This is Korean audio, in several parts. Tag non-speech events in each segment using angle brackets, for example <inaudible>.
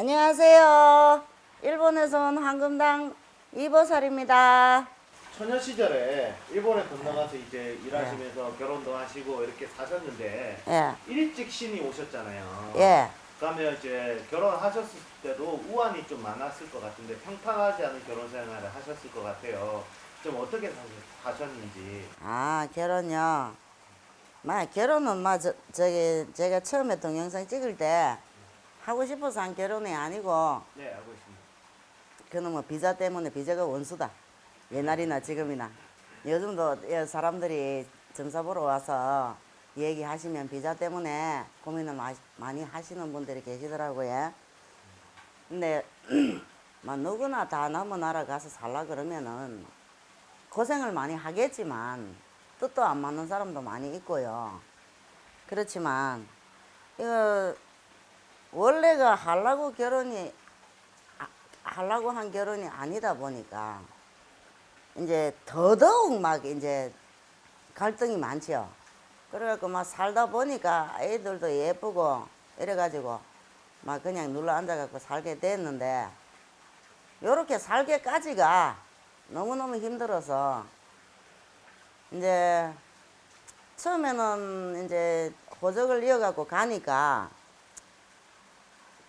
안녕하세요. 일본에서 온 황금당 이보살입니다. 처녀 시절에 일본에 건너가서 이제 일하시면서 결혼도 하시고 이렇게 사셨는데 예, 일찍 신이 오셨잖아요. 예. 그러면 이제 결혼하셨을 때도 우환이 좀 많았을 것 같은데 평탄하지 않은 결혼 생활을 하셨을 것 같아요. 좀 어떻게 사- 사셨는지. 아, 결혼요. 마, 결혼은 마, 저, 저기, 제가 처음에 동영상 찍을 때 하고 싶어서 한 결혼이 아니고, 네, 알고 있습니다. 뭐 비자 때문에 비자가 원수다. 옛날이나 지금이나. 요즘도 예, 사람들이 점사 보러 와서 얘기하시면 비자 때문에 고민을 마- 많이 하시는 분들이 계시더라고요. 근데 <clears throat> 막 누구나 다 남은 나라 가서 살라 그러면은 고생을 많이 하겠지만 뜻도 안 맞는 사람도 많이 있고요. 그렇지만 이거 원래가 하려고 결혼이 아- 하려고 한 결혼이 아니다 보니까 이제 더더욱 막 이제 갈등이 많지요. 그래갖고 막 살다 보니까 애들도 예쁘고 이래가지고 막 그냥 눌러 앉아갖고 살게 됐는데 요렇게 살게까지가 너무너무 힘들어서 이제 처음에는 이제 호적을 이어갖고 가니까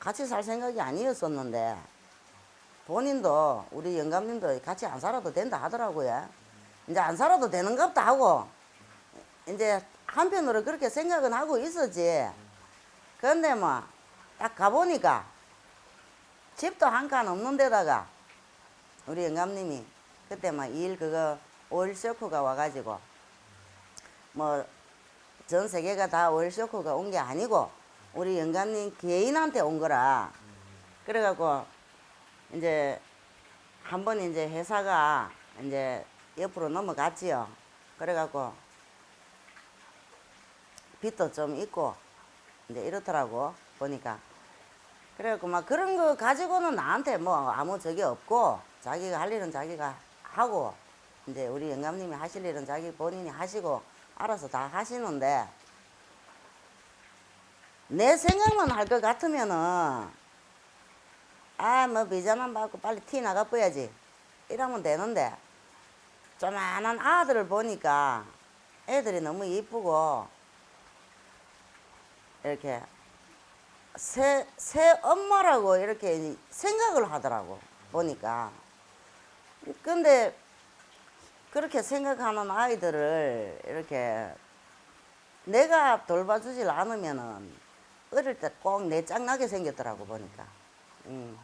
같이 살 생각이 아니었었는데 본인도 우리 영감님도 같이 안 살아도 된다 하더라고요. 이제 안 살아도 되는갑다 하고 이제 한편으로 그렇게 생각은 하고 있었지. 그런데 뭐 딱 가보니까 집도 한 칸 없는 데다가 우리 영감님이 그때 막 일 그거 오일 쇼크가 와가지고 뭐 전 세계가 다 오일 쇼크가 온 게 아니고 우리 영감님 개인한테 온 거라 그래갖고 이제 한 번 이제 회사가 이제 옆으로 넘어갔지요. 그래갖고 빚도 좀 있고 이제 이렇더라고 보니까 그래갖고 막 그런 거 가지고는 나한테 뭐 아무 적이 없고 자기가 할 일은 자기가 하고 이제 우리 영감님이 하실 일은 자기 본인이 하시고 알아서 다 하시는데 내 생각만 할 것 같으면은 아 뭐 비자만 받고 빨리 티 나가 버야지. 이러면 되는데 조만한 아들을 보니까 애들이 너무 이쁘고 이렇게 새, 새 엄마라고 이렇게 생각을 하더라고 보니까. 근데 그렇게 생각하는 아이들을 이렇게 내가 돌봐주질 않으면은 어릴 때 꼭 내 짱나게 생겼더라고 보니까. 음.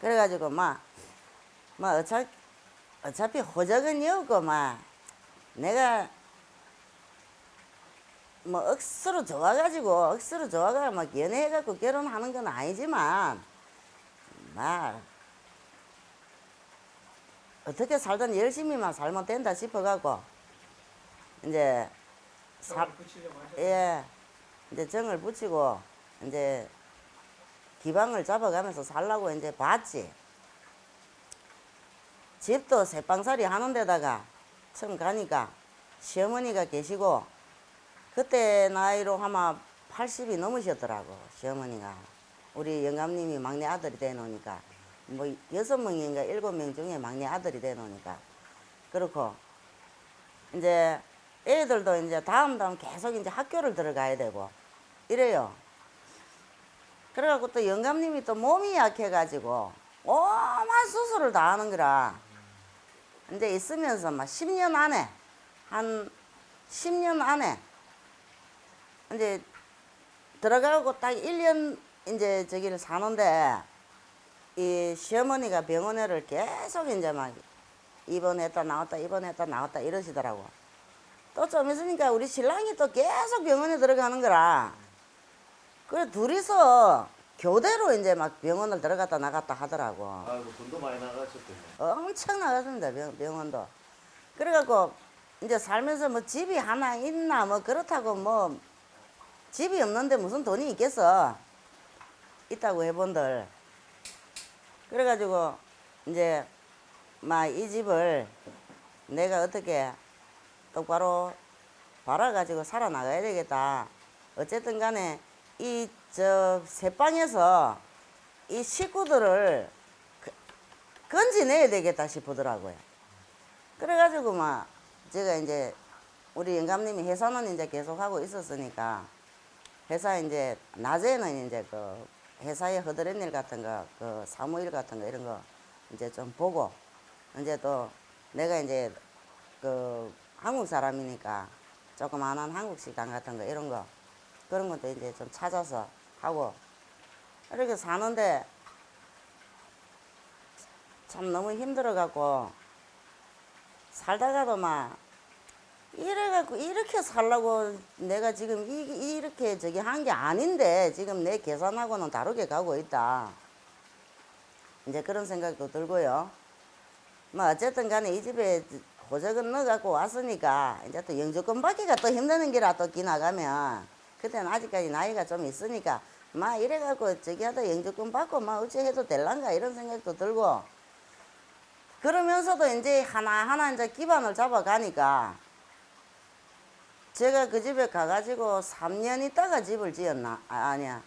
그래가지고 막, 막 어차, 어차피 호적은 이었고 막 내가 뭐 억수로 좋아가지고 억수로 좋아가 막 연애해갖고 결혼하는 건 아니지만 막 어떻게 살든 열심히만 살면 된다 싶어갖고 이제 사, 예 이제 정을 붙이고 이제 기방을 잡아가면서 살라고 이제 봤지. 집도 새빵살이 하는 데다가 처음 가니까 시어머니가 계시고 그때 나이로 아마 80이 넘으셨더라고 시어머니가. 우리 영감님이 막내 아들이 되노니까. 뭐 여섯 명인가 일곱 명 중에 막내 아들이 되노니까. 그렇고 이제 애들도 이제 다음 다음 계속 이제 학교를 들어가야 되고 이래요. 그래갖고 또 영감님이 또 몸이 약해가지고 오만 수술을 다 하는 거라 이제 있으면서 막 10년 안에 한 10년 안에 이제 들어가고 딱 1년 이제 저기를 사는데 이 시어머니가 병원에를 계속 이제 막 입원했다 나왔다 입원했다 나왔다 이러시더라고. 또 좀 있으니까 우리 신랑이 또 계속 병원에 들어가는 거라. 그래 둘이서 교대로 이제 막 병원을 들어갔다 나갔다 하더라고. 아이고 돈도 많이 나가셨겠네. 엄청 나갔습니다 병, 병원도 그래갖고 이제 살면서 뭐 집이 하나 있나 뭐 그렇다고 뭐 집이 없는데 무슨 돈이 있겠어 있다고 해본들 그래가지고 이제 막 이 집을 내가 어떻게 똑바로 팔아가지고 살아나가야 되겠다 어쨌든 간에 이 저 새방에서 이 식구들을 그- 건지내야 되겠다 싶더라고요. 그래가지고 막 제가 이제 우리 영감님이 회사는 이제 계속 하고 있었으니까 회사 이제 낮에는 이제 그 회사에 허드렛 일 같은 거, 그 사무일 같은 거 이런 거 이제 좀 보고 이제 또 내가 이제 그 한국 사람이니까 조그마한 한국 식당 같은 거 이런 거 그런 것도 이제 좀 찾아서 하고 이렇게 사는데 참 너무 힘들어 갖고 살다가도 막 이래갖고 이렇게 살라고 내가 지금 이, 이렇게 저기 한 게 아닌데 지금 내 계산하고는 다르게 가고 있다. 이제 그런 생각도 들고요. 뭐 어쨌든 간에 이 집에 호적은 넣어갖고 왔으니까 이제 또 영주권 받기가 또 힘드는 기라 또 기 나가면 그때는 아직까지 나이가 좀 있으니까 막 이래갖고 저기 하다 영주권 받고 막 어찌 해도 될란가 이런 생각도 들고 그러면서도 이제 하나하나 이제 기반을 잡아가니까 제가 그 집에 가가지고 3년 있다가 집을 지었나? 아, 아니야.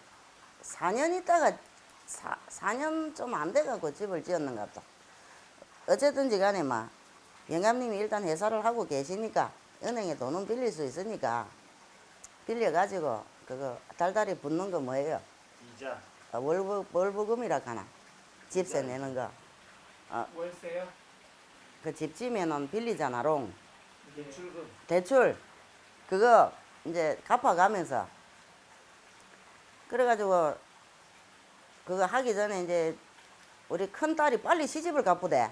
4년 있다가, 4, 4년 좀 안 돼가고 집을 지었는가 보다. 어쨌든지 간에 막, 영감님이 일단 회사를 하고 계시니까, 은행에 돈은 빌릴 수 있으니까, 빌려가지고, 그거, 달달이 붙는 거 뭐예요? 이자. 아, 월부, 월부금이라 하나. 집세 내는 거. 월세요? 그 집 지면은 빌리잖아, 롱. 대출금. 대출 그거 이제 갚아가면서 그래가지고 그거 하기 전에 이제 우리 큰 딸이 빨리 시집을 가쁘대.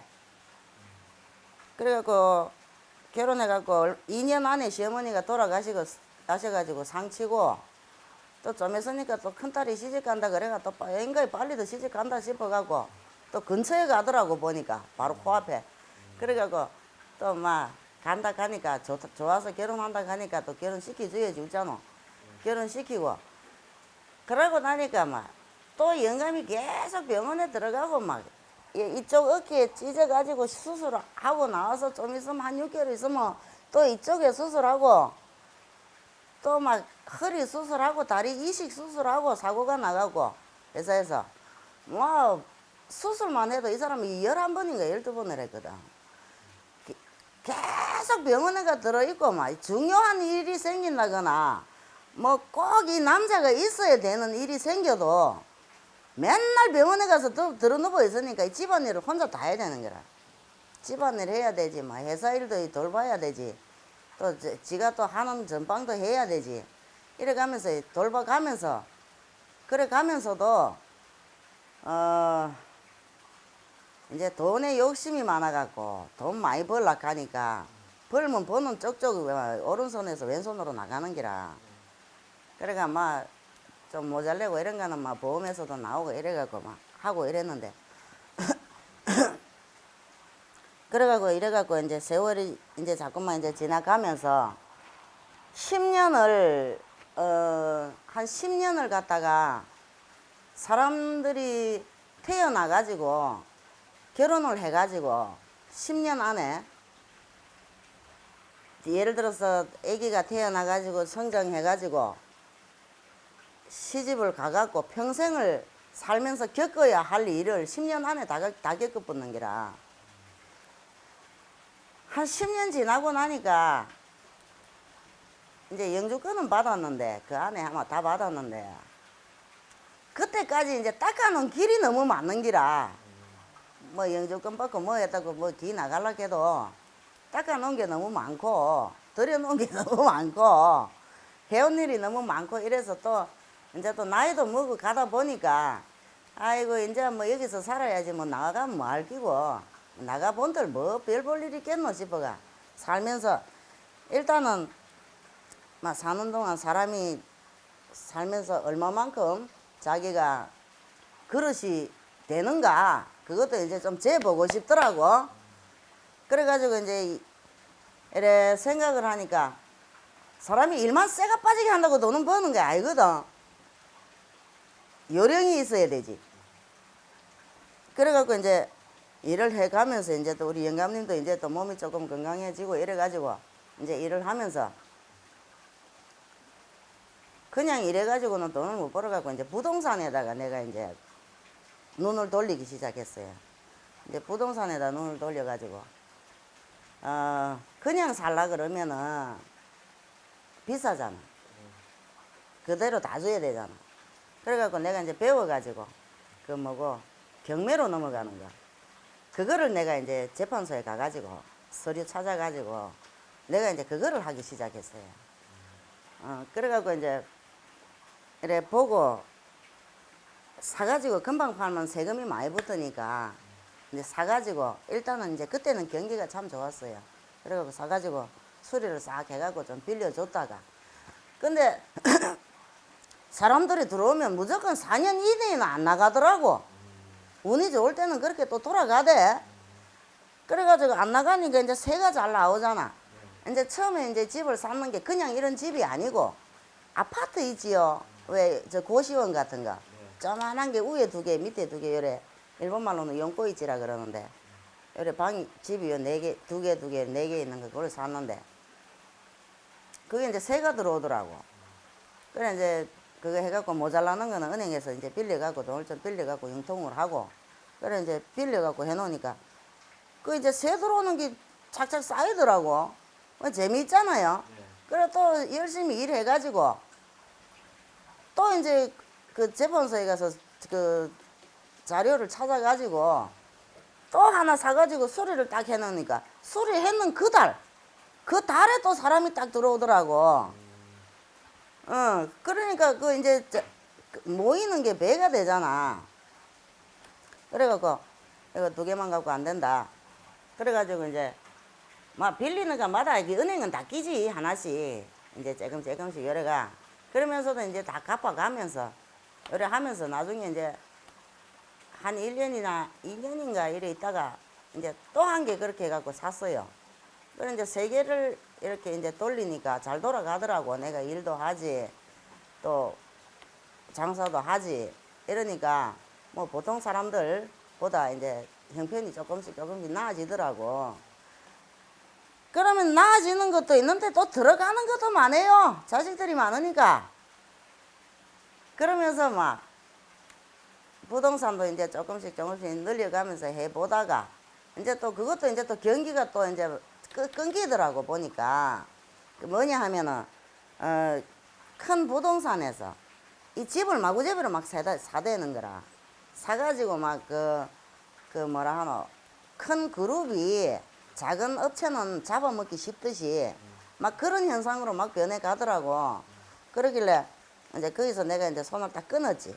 그래갖고 결혼해갖고 2년 안에 시어머니가 돌아가시고 가셔가지고 상치고 또 좀 있으니까 또 큰 딸이 시집 간다 그래가 또 인가에 빨리 더 시집 간다 싶어갖고 또 근처에 가더라고 보니까 바로 코앞에. 그래갖고 또 막 간다 가니까 좋, 좋아서 결혼한다 가니까 또 결혼시켜줘야지 웃잖아. 결혼시키고. 그러고 나니까 막 또 영감이 계속 병원에 들어가고 막 이- 이쪽 어깨에 찢어가지고 수술하고 나와서 좀 있으면 한 6개월 있으면 또 이쪽에 수술하고 또 막 허리 수술하고 다리 이식 수술하고 사고가 나가고 회사에서 뭐 수술만 해도 이 사람이 11번인가 12번을 했거든. 기- 계속 병원에가 들어있고 막 중요한 일이 생긴다거나 뭐 꼭 이 남자가 있어야 되는 일이 생겨도 맨날 병원에 가서 또 들어누워 있으니까 이 집안일을 혼자 다 해야 되는 거라. 집안일 해야 되지, 뭐 회사 일도 돌봐야 되지. 또 저- 지가 또 하는 전방도 해야 되지. 이래 가면서 돌봐가면서 그래 가면서도 어 이제 돈에 욕심이 많아갖고 돈 많이 벌라 하니까 벌면 버는 쪽쪽 오른손에서 왼손으로 나가는 기라. 그래가 막 좀 모자래고 이런 거는 막 보험에서도 나오고 이래갖고 막 하고 이랬는데 그래갖고 이래갖고 이제 세월이 이제 자꾸만 이제 지나가면서 10년을 어 한 10년을 갖다가 사람들이 태어나 가지고 결혼을 해 가지고 10년 안에 예를 들어서 아기가 태어나 가지고 성장해 가지고 시집을 가갖고 평생을 살면서 겪어야 할 일을 10년 안에 다, 겪- 다 겪어붙는 기라. 한 10년 지나고 나니까 이제 영주권은 받았는데 그 안에 아마 다 받았는데 그때까지 이제 닦아놓은 길이 너무 많은 기라 뭐 영주권 받고 뭐 했다고 뭐 기 나갈라 해도 닦아놓은 게 너무 많고 들여놓은 게 <laughs> 너무 많고 해온 일이 너무 많고 이래서 또 이제 또 나이도 먹고 가다 보니까 아이고 이제 뭐 여기서 살아야지 뭐 나가면 뭐 알기고 나가 본들 뭐 별 볼일 있겠노 싶어가? 살면서 일단은 막 사는 동안 사람이 살면서 얼마만큼 자기가 그릇이 되는가 그것도 이제 좀 재보고 싶더라고. 그래가지고 이제 이- 이래 생각을 하니까 사람이 일만 쇠가 빠지게 한다고 돈은 버는 게 아니거든. 요령이 있어야 되지. 그래갖고 이제 일을 해가면서 이제 또 우리 영감님도 이제 또 몸이 조금 건강해지고 이래가지고 이제 일을 하면서 그냥 이래가지고는 돈을 못 벌어갖고 이제 부동산에다가 내가 이제 눈을 돌리기 시작했어요. 이제 부동산에다 눈을 돌려가지고 어 그냥 살라 그러면은 비싸잖아. 그대로 다 줘야 되잖아. 그래갖고 내가 이제 배워가지고 그 뭐고 경매로 넘어가는 거. 그거를 내가 이제 재판소에 가가지고 서류 찾아가지고 내가 이제 그거를 하기 시작했어요. 어 그래갖고 이제 이래 보고 사가지고 금방 팔면 세금이 많이 붙으니까 이제 사가지고 일단은 이제 그때는 경기가 참 좋았어요. 그래갖고 사가지고 수리를 싹 해갖고 좀 빌려줬다가 근데 <clears throat> 사람들이 들어오면 무조건 4년 이내에는 안 나가더라고. 운이 좋을 때는 그렇게 또 돌아가대. 그래가지고 안 나가니까 이제 새가 잘 나오잖아. 이제 처음에 이제 집을 샀는 게 그냥 이런 집이 아니고 아파트 있지요. 왜 저 고시원 같은 거. 조만한 게 위에 두 개, 밑에 두 개, 요래. 일본 말로는 용꼬이지라 그러는데. 요래 방이, 집이 요 네 개, 두 개, 두 개, 네 개 있는 거, 그걸 샀는데. 그게 이제 새가 들어오더라고. 그래 이제 그거 해갖고 모자라는 거는 은행에서 이제 빌려갖고 돈을 좀 빌려갖고 융통을 하고 그래 이제 빌려갖고 해놓으니까 그 이제 새 들어오는 게 착착 쌓이더라고. 뭐 재미있잖아요. 네. 그래 또 열심히 일해가지고 또 이제 그 재판소에 가서 그 자료를 찾아가지고 또 하나 사가지고 수리를 딱 해놓으니까 수리했는 그 달, 그 달에 또 사람이 딱 들어오더라고. 어, 그러니까 그 이제 저- 그 모이는 게 배가 되잖아. 그래갖고 이거 두 개만 갖고 안 된다. 그래가지고 이제 막 빌리는 거마다 이게 은행은 다 끼지 하나씩 이제 조금 조금씩 요래가 그러면서도 이제 다 갚아가면서 요래 하면서 나중에 이제 한 1년이나 2년인가 이래 있다가 이제 또 한 개 그렇게 해갖고 샀어요. 그래 이제 세 개를 이렇게 이제 돌리니까 잘 돌아가더라고. 내가 일도 하지, 또 장사도 하지. 이러니까 뭐 보통 사람들보다 이제 형편이 조금씩 조금씩 나아지더라고. 그러면 나아지는 것도 있는데 또 들어가는 것도 많아요. 자식들이 많으니까. 그러면서 막 부동산도 이제 조금씩 조금씩 늘려가면서 해보다가 이제 또 그것도 이제 또 경기가 또 이제 끄- 끊기더라고 보니까. 그 뭐냐 하면은 어, 큰 부동산에서 이 집을 마구잡이로 막 사다, 사대는 거라. 사가지고 막그그 뭐라 하노? 큰 그룹이 작은 업체는 잡아먹기 쉽듯이 막 그런 현상으로 막 변해 가더라고. 그러길래 이제 거기서 내가 이제 손을 딱 끊었지.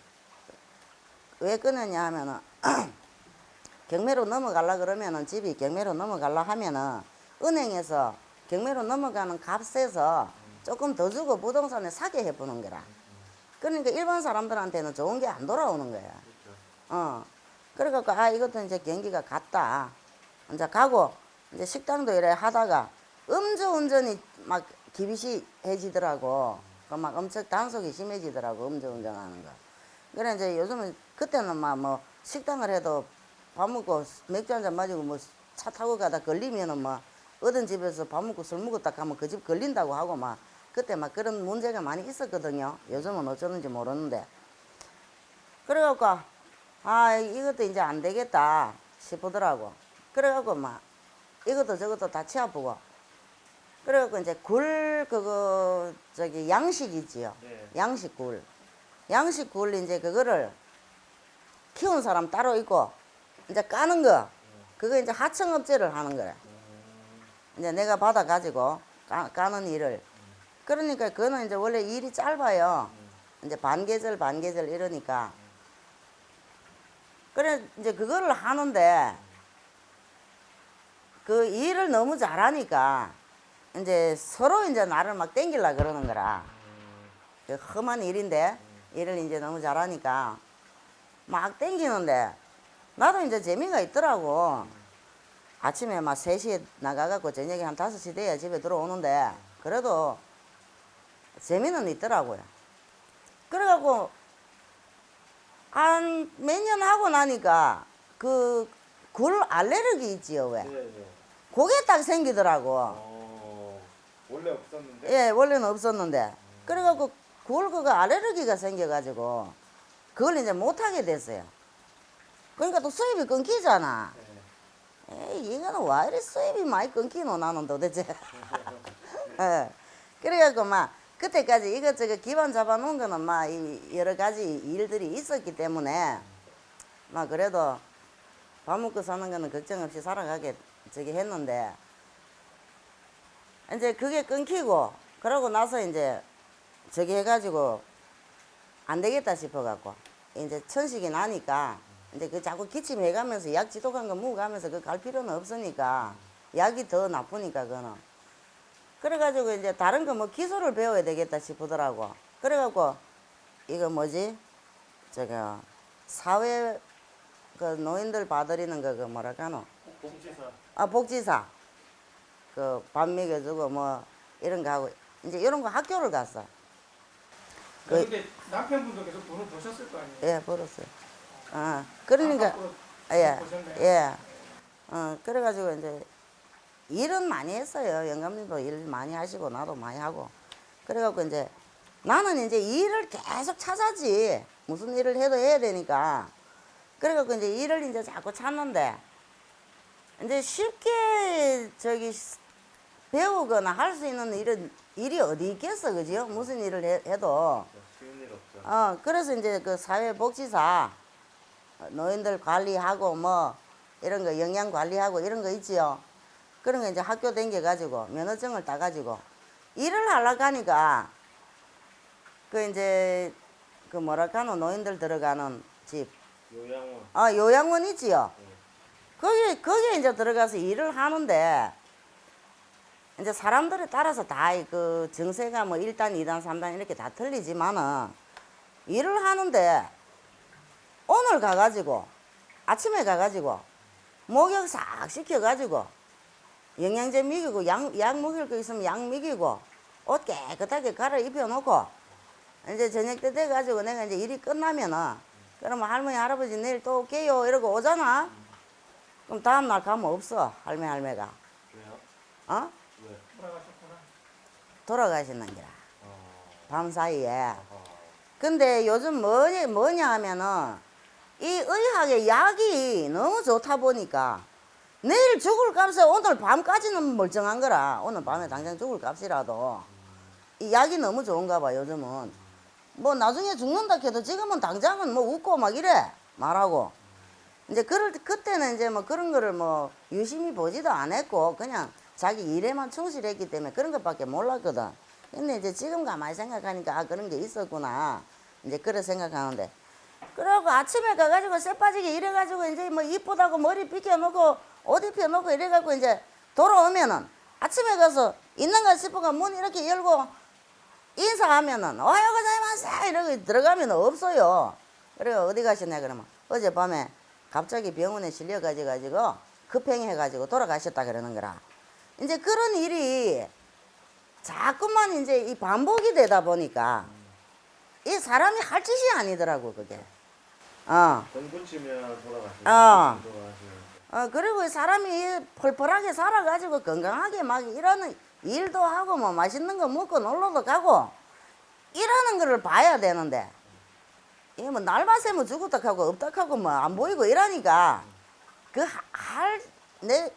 왜 끊었냐 하면은 <clears throat> 경매로 넘어가려 그러면은 집이 경매로 넘어가려 하면은 은행에서 경매로 넘어가는 값에서 조금 더 주고 부동산에 사게 해보는 거라. 그러니까 일반 사람들한테는 좋은 게 안 돌아오는 거야. 어. 그래갖고 아 이것도 이제 경기가 갔다. 이제 가고 이제 식당도 이래 하다가 음주운전이 막 기비시해지더라고. 그 막 엄청 단속이 심해지더라고 음주운전하는 거. 그래 이제 요즘은 그때는 막 뭐 식당을 해도 밥 먹고 맥주 한 잔 마시고 뭐 차 타고 가다 걸리면은 뭐 어떤 집에서 밥 먹고 술 먹었다 가면 그 집 걸린다고 하고 막 그때 막 그런 문제가 많이 있었거든요. 요즘은 어쩌는지 모르는데. 그래갖고 아 이것도 이제 안 되겠다 싶더라고. 그래갖고 막 이것도 저것도 다 치아보고 그래갖고 이제 굴 그거 저기 양식 있지요. 네. 양식 굴. 양식 굴 이제 그거를 키운 사람 따로 있고 이제 까는 거 그거 이제 하청업체를 하는 거야. 이제 내가 받아 가지고 까, 까는 일을 그러니까 그거는 이제 원래 일이 짧아요. 이제 반계절 반계절 이러니까 그래 이제 그거를 하는데 그 일을 너무 잘하니까 이제 서로 이제 나를 막 땡길라 그러는 거라. 그 험한 일인데 일을 이제 너무 잘하니까 막 땡기는데 나도 이제 재미가 있더라고. 아침에 막 3시에 나가갖고 저녁에 한 5시 돼야 집에 들어오는데 그래도 재미는 있더라고요. 그래갖고 한 몇 년 하고 나니까 그 굴 알레르기 있지요 왜? 네, 네. 그게 딱 생기더라고. 어, 원래 없었는데. 예, 원래는 없었는데. 그래갖고 굴 그거 알레르기가 생겨가지고 그걸 이제 못하게 됐어요. 그러니까 또 수입이 끊기잖아. 네. 에이, 이거는 왜 이리 수입이 많이 끊기노, 나는 도대체. <laughs> 예. 그래갖고, 막, 그때까지 이것저것 기반 잡아놓은 거는 막, 이 여러 가지 일들이 있었기 때문에, 막, 그래도 밥 먹고 사는 거는 걱정 없이 살아가게 저기 했는데, 이제 그게 끊기고, 그러고 나서 이제 저기 해가지고, 안 되겠다 싶어갖고, 이제 천식이 나니까, 이제 그 자꾸 기침해 가면서 약 지독한 거 먹어가면서 그 갈 필요는 없으니까, 약이 더 나쁘니까, 그거는. 그래가지고 이제 다른 거 뭐 기술을 배워야 되겠다 싶더라고. 그래갖고, 이거 뭐지? 저거, 사회, 그 노인들 봐드리는 거, 그 뭐랄까노? 복지사. 아, 복지사. 그, 밥 먹여주고 뭐, 이런 거 하고, 이제 이런 거 학교를 갔어. 그- 근데 남편분도 계속 돈을 버셨을 거 아니에요? 예, 벌었어요. 아, 그러니까, 앞으로 예, 버셨네. 예. 어, 그래가지고 이제 일은 많이 했어요. 영감님도 일 많이 하시고 나도 많이 하고. 그래갖고 이제 나는 이제 일을 계속 찾았지. 무슨 일을 해도 해야 되니까. 그래갖고 이제 일을 이제 자꾸 찾는데 이제 쉽게 저기 배우거나 할 수 있는 일은 일이 어디 있겠어, 그죠? 무슨 일을 해. 쉬운 일. 어, 그래서 이제 그 사회복지사 어, 노인들 관리하고 뭐 이런 거 영양 관리하고 이런 거 있지요. 그런 거 이제 학교 댕겨 가지고 면허증을 따 가지고 일을 하려고 하니까 그 이제 그 뭐랄까노 노인들 들어가는 집, 요양원. 아 요양원 있지요. 네. 거기 거기에 이제 들어가서 일을 하는데 이제 사람들에 따라서 다그 정세가 뭐 1단, 2단, 3단 이렇게 다 틀리지만은 일을 하는데 오늘 가가지고 아침에 가가지고 목욕 싹 시켜가지고 영양제 먹이고 약, 약 먹일 거 있으면 약 먹이고 옷 깨끗하게 갈아입혀 놓고 이제 저녁 때 돼가지고 내가 이제 일이 끝나면은 그러면 할머니 할아버지 내일 또 올게요 이러고 오잖아 그럼 다음날 가면 없어 할머니 할매가 왜요? 어? 왜? 돌아가셨구나. 돌아가시는 기라 어. 밤 사이에 어. 근데 요즘 뭐냐, 뭐냐 하면은 이 의학의 약이 너무 좋다 보니까 내일 죽을 값에 오늘 밤까지는 멀쩡한 거라 오늘 밤에 당장 죽을 값이라도 이 약이 너무 좋은가 봐 요즘은 뭐 나중에 죽는다 해도 지금은 당장은 뭐 웃고 막 이래 말하고 이제 그럴 때 그때는 이제 뭐 그런 거를 뭐 유심히 보지도 안 했고 그냥 자기 일에만 충실했기 때문에 그런 것밖에 몰랐거든. 근데 이제 지금 가만히 생각하니까 아 그런 게 있었구나. 이제 그래 생각하는데. 그러고 아침에 가가지고 쇠 빠지게 이래가지고 이제 뭐 이쁘다고 머리 빗겨놓고 옷 입혀놓고 이래갖고 이제 돌아오면은 아침에 가서 있는가 싶어가 문 이렇게 열고 인사하면은 어하요 고자이마세 이러고 들어가면 없어요. 그래 어디 가셨냐 그러면 어젯밤에 갑자기 병원에 실려가지고 가지고 급행해가지고 돌아가셨다 그러는 거라. 이제 그런 일이 자꾸만 이제 이 반복이 되다 보니까 이 사람이 할 짓이 아니더라고 그게. 어. 동군 치면 돌아가시고. 어. 어, 그리고 이 사람이 펄펄하게 살아가지고 건강하게 막 이러는 일도 하고 뭐 맛있는 거 먹고 놀러도 가고 이러는 거를 봐야 되는데 이게 뭐 날만 새면 죽었다 하고 없다 하고 뭐 안 보이고 이러니까 그 할 내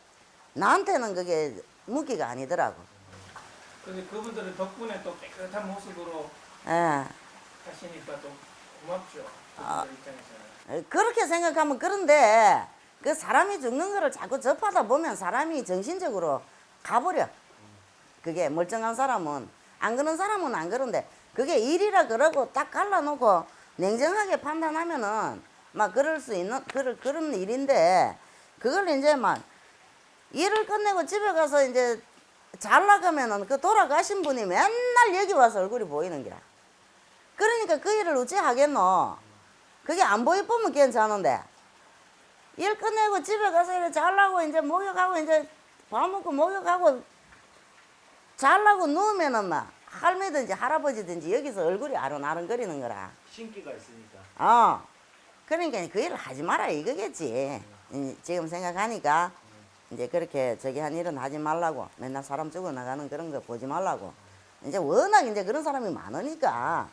나한테는 그게 무기가 아니더라고. 근데 그분들은 덕분에 또 깨끗한 모습으로 예. 하시니까 또 고맙죠. 그렇게 생각하면 그런데 그 사람이 죽는 거를 자꾸 접하다 보면 사람이 정신적으로 가버려. 그게 멀쩡한 사람은 안 그런 사람은 안 그런데 그게 일이라 그러고 딱 갈라놓고 냉정하게 판단하면은 막 그럴 수 있는 그럴 그런 일인데 그걸 이제 막 일을 끝내고 집에 가서 이제 잘 나가면은 그 돌아가신 분이 맨날 여기 와서 얼굴이 보이는 기라. 그러니까 그 일을 어찌 하겠노? 그게 안 보이면 괜찮은데 일 끝내고 집에 가서 이래 잘라고 이제 목욕하고 이제 밥 먹고 목욕하고 잘라고 누우면은 막 할매든지 할아버지든지 여기서 얼굴이 아른아른거리는 거라. 신기가 있으니까. 어. 그러니까 그 일을 하지 마라 이거겠지. 이, 지금 생각하니까 이제 그렇게 저기 한 일은 하지 말라고 맨날 사람 죽어 나가는 그런 거 보지 말라고. 이제 워낙 이제 그런 사람이 많으니까.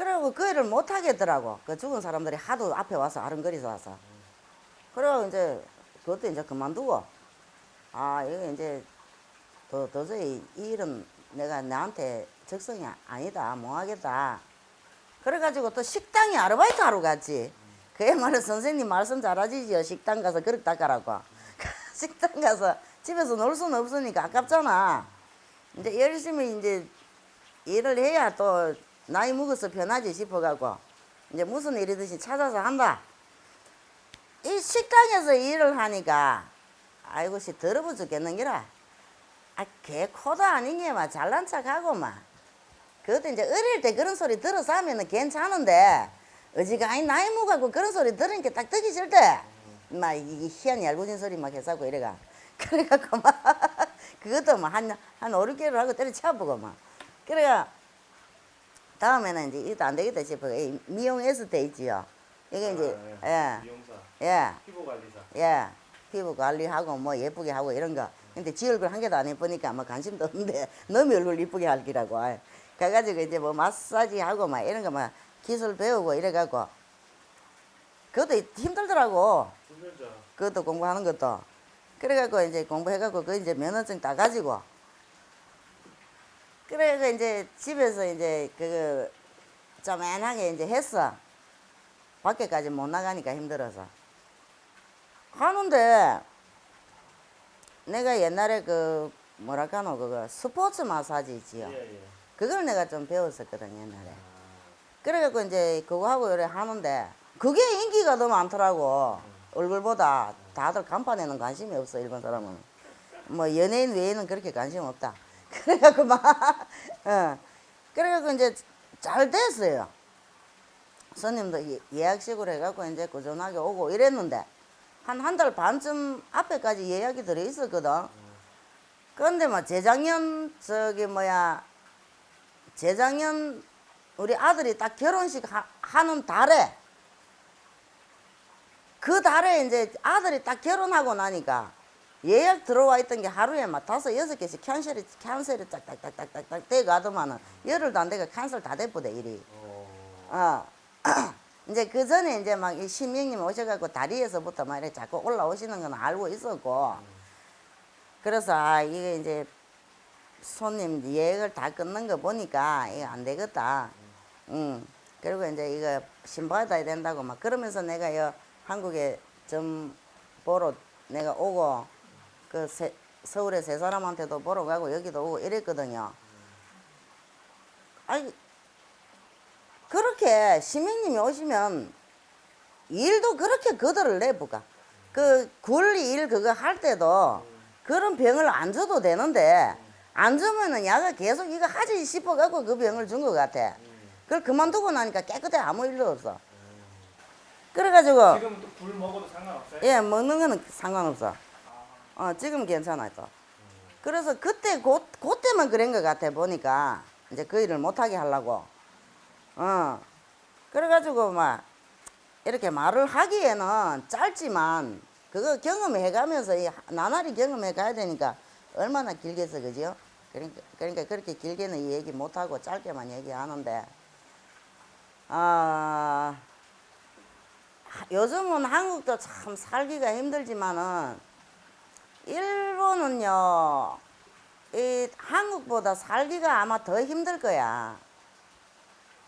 그래갖고 그 일을 못 하겠더라고. 그 죽은 사람들이 하도 앞에 와서 아른거리서 와서. 그래갖고 이제 그것도 이제 그만두고 아 이거 이제 도, 도저히 이 일은 내가 나한테 적성이 아니다 못 하겠다. 그래가지고 또 식당에 아르바이트 하러 갔지. 그야말로 선생님 말씀 잘하시지요. 식당 가서 그릇 닦아라고. <laughs> 식당 가서 집에서 놀 수는 없으니까 아깝잖아. 이제 열심히 이제 일을 해야 또 나이 먹어서 편하지 싶어갖고 이제 무슨 일이든지 찾아서 한다. 이 식당에서 일을 하니까 아이고 씨 더러워 죽겠는기라. 아, 개 코도 아닌 게막 잘난 척하고 막. 그것도 이제 어릴 때 그런 소리 들어서 하면은 괜찮은데 어지간히 나이 먹어갖고 그런 소리 들으니까 딱 듣기 싫대. 막 이게 희한 얄궂은 소리 막 해서고 이래가. <laughs> 그래갖고 막 그것도 막한한 5, 6개월 하고 때려쳐보고 막. 그래가 다음에는 이제 이것도 안 되겠다 싶어. 이 미용 에스테 있지요. 이게 이제 아, 예, 미용사, 예. 피부 관리사. 예, 피부 관리하고 뭐 예쁘게 하고 이런 거. 근데 지 얼굴 한 개도 안 예쁘니까 뭐 관심도 없는데 <laughs> 너무 얼굴 이쁘게 할 기라고. 아이. 가가지고 이제 뭐 마사지 하고 막 이런 거 막 기술 배우고 이래갖고 그것도 힘들더라고. 힘들죠. 그것도 공부하는 것도. 그래갖고 이제 공부해갖고 그 이제 면허증 따가지고 그래가 이제 집에서 이제 그거 쪼맨하게 이제 했어. 밖에까지 못 나가니까 힘들어서. 하는데 내가 옛날에 그 뭐랄까 노 그거 스포츠 마사지 있지요. 예, 예. 그걸 내가 좀 배웠었거든 옛날에. 아, 그래갖고 이제 그거 하고 이래 하는데 그게 인기가 더 많더라고. 얼굴보다 다들 간판에는 관심이 없어 일본 사람은. 뭐 연예인 외에는 그렇게 관심 없다. 그래갖고 막, 어. 그래갖고 이제 잘 됐어요. 손님도 예- 예약식으로 해갖고 이제 꾸준하게 오고 이랬는데 한 한 달 반쯤 앞에까지 예약이 들어 있었거든. 그런데 뭐 재작년 저기 뭐야 재작년 우리 아들이 딱 결혼식 하, 하는 달에 그 달에 이제 아들이 딱 결혼하고 나니까 예약 들어와 있던 게 하루에 막 다섯 여섯 개씩 캔슬이 캔슬이 딱딱딱딱딱 돼 가더만은 열흘도 안 돼가 캔슬 다 돼버대 일이. 어, 어. <clears throat> 이제 그 전에 이제 막이 신명님 오셔갖고 다리에서부터 막 이렇게 자꾸 올라오시는 건 알고 있었고 그래서 아 이게 이제 손님 예약을 다 끊는 거 보니까 이거 안 되겠다. 응. 그리고 이제 이거 신받아야 된다고 막 그러면서 내가 여 한국에 점 보러 내가 오고 그 세, 서울에 세 사람한테도 보러 가고 여기도 오고 이랬거든요. 아니 그렇게 시민님이 오시면 일도 그렇게 거들을 내부가 그 굴리 일 그거 할 때도 그런 병을 안 줘도 되는데 안 주면은 야가 계속 이거 하지 싶어 갖고 그 병을 준 것 같아. 그걸 그만두고 나니까 깨끗해 아무 일도 없어. 그래가지고 지금은 또굴 먹어도 상관없어요? 예 먹는 거는 상관없어. 어 지금 괜찮아 또. 그래서 그때 그 그때만 그런 것 같아 보니까 이제 그 일을 못하게 하려고. 어 그래가지고 막 이렇게 말을 하기에는 짧지만 그거 경험해 가면서 이 나날이 경험해 가야 되니까 얼마나 길겠어 그죠? 그러니까 그러니까 그렇게 길게는 이 얘기 못하고 짧게만 얘기하는데 아. 하- 요즘은 한국도 참 살기가 힘들지만은 일본은요 이 한국보다 살기가 아마 더 힘들 거야.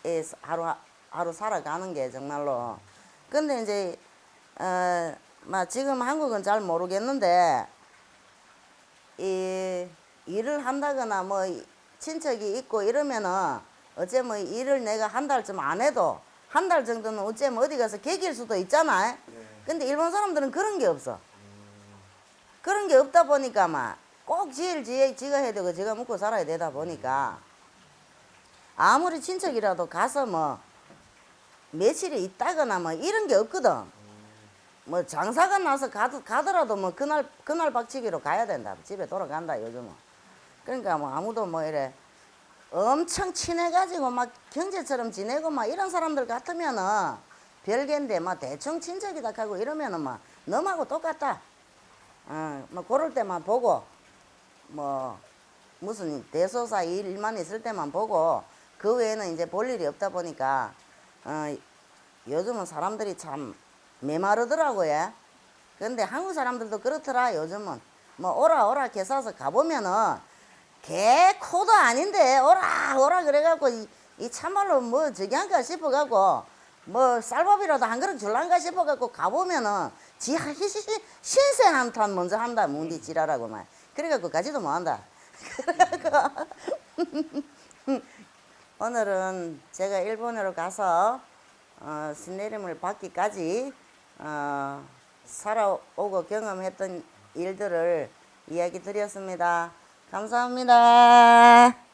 이 사- 하루 하루 살아가는 게 정말로. 근데 이제 어 막 지금 한국은 잘 모르겠는데 이 일을 한다거나 뭐 친척이 있고 이러면은 어째 뭐 일을 내가 한 달쯤 안 해도 한 달 정도는 어쩌면 어디 가서 개길 수도 있잖아. 근데 일본 사람들은 그런 게 없어. 그런 게 없다 보니까 막꼭 지일 지에 지가 해야 되고 지가 먹고 살아야 되다 보니까 아무리 친척이라도 가서 뭐 며칠이 있다거나 뭐 이런 게 없거든. 뭐 장사가 나서 가더, 가더라도 뭐 그날 그날 박치기로 가야 된다. 집에 돌아간다 요즘은. 그러니까 뭐 아무도 뭐 이래 엄청 친해가지고 막 경제처럼 지내고 막 이런 사람들 같으면은 별개인데 뭐 대충 친척이다 하고 이러면은 막 너하고 똑같다. 어, 뭐 그럴 때만 보고 뭐 무슨 대소사 일만 있을 때만 보고 그 외에는 이제 볼 일이 없다 보니까 어, 요즘은 사람들이 참 메마르더라고요. 근데 한국 사람들도 그렇더라 요즘은 뭐 오라 오라 개사서 가보면은 개 코도 아닌데 오라 오라 그래갖고 이, 이 참말로 뭐 저기 한가 싶어갖고 뭐 쌀밥이라도 한 그릇 줄란가 싶어갖고 가보면은 지 신세 한탄 먼저 한다 문디 지랄하고 말 그래갖고 가지도 못한다 그래갖고 오늘은 제가 일본으로 가서 어, 신내림을 받기까지 어, 살아오고 경험했던 일들을 이야기 드렸습니다. 감사합니다.